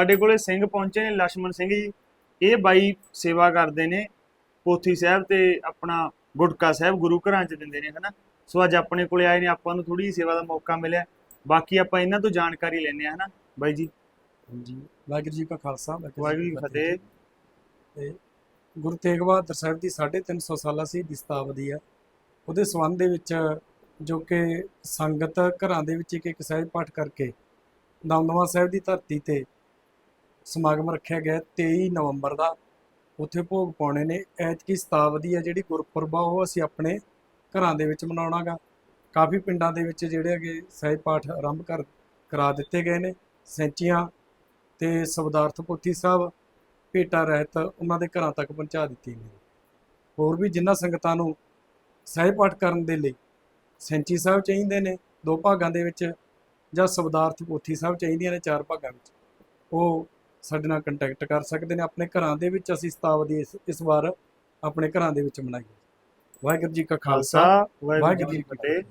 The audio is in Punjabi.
ਸਾਡੇ ਕੋਲੇ ਸਿੰਘ ਪਹੁੰਚੇ ਨੇ ਲక్ష్ਮਣ ਸਿੰਘ ਜੀ। ਇਹ ਬਾਈ ਸੇਵਾ ਕਰਦੇ ਨੇ ਪੋਥੀ ਸਾਹਿਬ ਤੇ ਆਪਣਾ ਗੁਟਕਾ ਸਾਹਿਬ ਗੁਰੂ ਘਰਾਂ ਚ ਦਿੰਦੇ ਨੇ ਹਨਾ। ਸੋ ਅੱਜ ਆਪਣੇ ਕੋਲੇ ਆਏ ਨੇ ਆਪਾਂ ਨੂੰ ਥੋੜੀ ਸੇਵਾ ਦਾ ਮੌਕਾ ਮਿਲਿਆ। ਬਾਕੀ ਆਪਾਂ ਇਹਨਾਂ ਤੋਂ ਜਾਣਕਾਰੀ ਲੈਣੇ ਆ ਹਨਾ ਬਾਈ ਜੀ। ਜੀ ਵਾਹਿਗੁਰੂ ਜੀ ਕਾ ਖਾਲਸਾ ਵਾਹਿਗੁਰੂ ਜੀ ਫਤਿਹ। ਤੇ ਗੁਰੂ ਤੇਗ ਬਹਾਦਰ ਸਾਹਿਬ ਦੀ 350 ਸਾਲਾ ਸੀ ਦਸਤਾਵਦੀ ਆ। ਉਹਦੇ ਸਬੰਧ ਦੇ ਵਿੱਚ ਜੋ ਕਿ ਸੰਗਤ ਘਰਾਂ ਦੇ ਵਿੱਚ ਇੱਕ ਇੱਕ ਸਾਹਿਬ ਪਾਠ ਕਰਕੇ ਦਮਦਮਾ ਸਾਹਿਬ ਦੀ ਧਰਤੀ ਤੇ ਸਮਾਗਮ ਰੱਖਿਆ ਗਿਆ 23 ਨਵੰਬਰ ਦਾ। ਉੱਥੇ ਭੋਗ ਪਾਉਣੇ ਨੇ। ਐਤਕੀ ਸ਼ਤਾਬਦੀ ਆ ਜਿਹੜੀ ਗੁਰਪੁਰਬ ਆ, ਉਹ ਅਸੀਂ ਆਪਣੇ ਘਰਾਂ ਦੇ ਵਿੱਚ ਮਨਾਉਣਾਗਾ। ਕਾਫੀ ਪਿੰਡਾਂ ਦੇ ਵਿੱਚ ਜਿਹੜੇ ਹੈਗੇ ਸਹਿਜ ਪਾਠ ਆਰੰਭ ਕਰ, ਕਰਾ ਦਿੱਤੇ ਗਏ ਨੇ। ਸੈਂਚੀਆਂ ਤੇ ਸਬਦਾਰਥ ਪੋਥੀ ਸਾਹਿਬ ਭੇਟਾ ਰਹਿਤ ਉਹਨਾਂ ਦੇ ਘਰਾਂ ਤੱਕ ਪਹੁੰਚਾ ਦਿੱਤੀ ਗਈ ਹੋਰ ਵੀ ਜਿਨ੍ਹਾਂ ਸੰਗਤਾਂ ਨੂੰ ਸਹਿਜ ਪਾਠ ਕਰਨ ਦੇ ਲਈ ਸੈਂਚੀ ਸਾਹਿਬ ਚਾਹੀਦੇ ਨੇ, ਦੋ ਭਾਗਾਂ ਦੇ ਵਿੱਚ ਜਾਂ ਸਬਦਾਰਥ ਪੋਥੀ ਸਾਹਿਬ ਚਾਹੀਦੀਆਂ ਨੇ ਚਾਰ ਭਾਗਾਂ ਵਿੱਚ, ਉਹ ਸਾਡੇ ਨਾਲ ਕੰਟੈਕਟ ਕਰ ਸਕਦੇ ਨੇ। ਆਪਣੇ ਘਰਾਂ ਦੇ ਵਿੱਚ ਅਸੀਂ ਸਤਾਵਦੀ ਇਸ ਇਸ ਵਾਰ ਆਪਣੇ ਘਰਾਂ ਦੇ ਵਿੱਚ ਮਨਾਈਏ ਵਾਹਿਗੁਰੂ ਜੀ ਕਾ ਖਾਲਸਾ ਵਾਹਿਗੁਰੂ ਜੀ ਕੀ ਫਤਿਹ।